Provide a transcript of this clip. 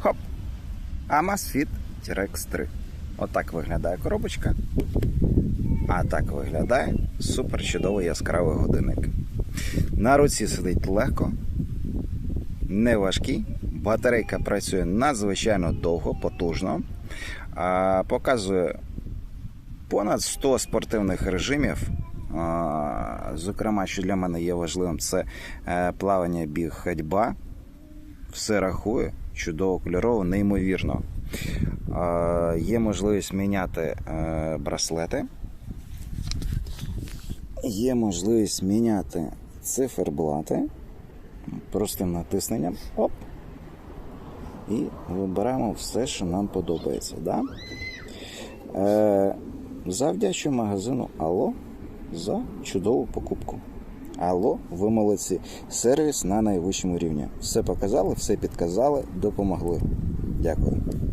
Хоп! Amazfit T-Rex 3. Отак виглядає коробочка. А так виглядає супер чудовий яскравий годинник. На руці сидить легко, не важкий. Батарейка працює надзвичайно довго, потужно. А, показує понад 100 спортивних режимів. А, Зокрема, що для мене є важливим, це е, плавання, біг, ходьба. Все рахує, чудово кольорово, неймовірно. Є можливість міняти е, браслети. Є можливість міняти циферблати простим натисненням. Оп. І вибираємо все, що нам подобається. Да? Е, завдячу магазину Алло за чудову покупку. Алло, ви молодці. Сервіс на найвищому рівні. Все показали, все підказали, допомогли. Дякую.